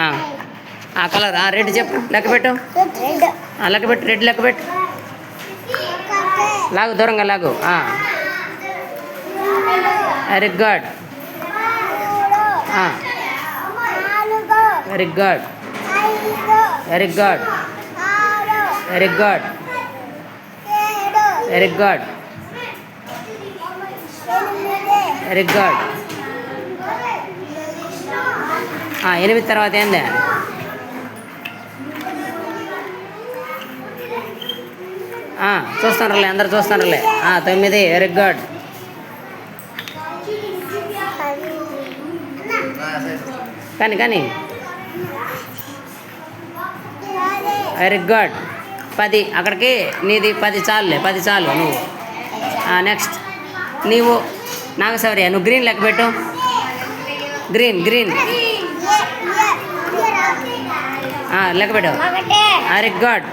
ఆ. కలర్ ఆ రెడ్ చెప్పు లెక్క పెట్టు. రెడ్ లెక్క పెట్టు రెడ్ లెక్క పెట్టు. లాగు దూరంగా లాగు very good very good very good very good very good very good ఎనిమిది తర్వాత ఏంది? చూస్తున్నారులే అందరు చూస్తున్నారులే తొమ్మిది వెరీ గుడ్ కానీ కానీ. వెరీ గుడ్ పది అక్కడికి నీది పది చాలులే పది చాలు నువ్వు. నెక్స్ట్ నీవు నాగశౌర్య నువ్వు గ్రీన్ లెక్క పెట్టు. గ్రీన్ గ్రీన్ లెక్క పెట్టు వెరీ గుడ్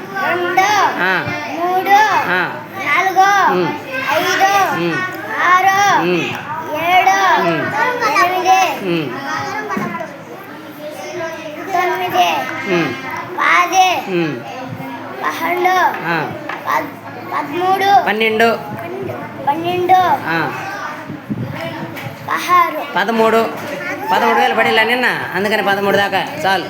మూడు నాలుగు. ఐదు. ఆరు. ఏడు. తొమ్మిది. పది. పన్నెండు పదమూడు పన్నెండు పన్నెండు. పదహారు పదమూడు పదమూడు వేలు పడిలా నిన్న అందుకని పదమూడు దాకా చాలు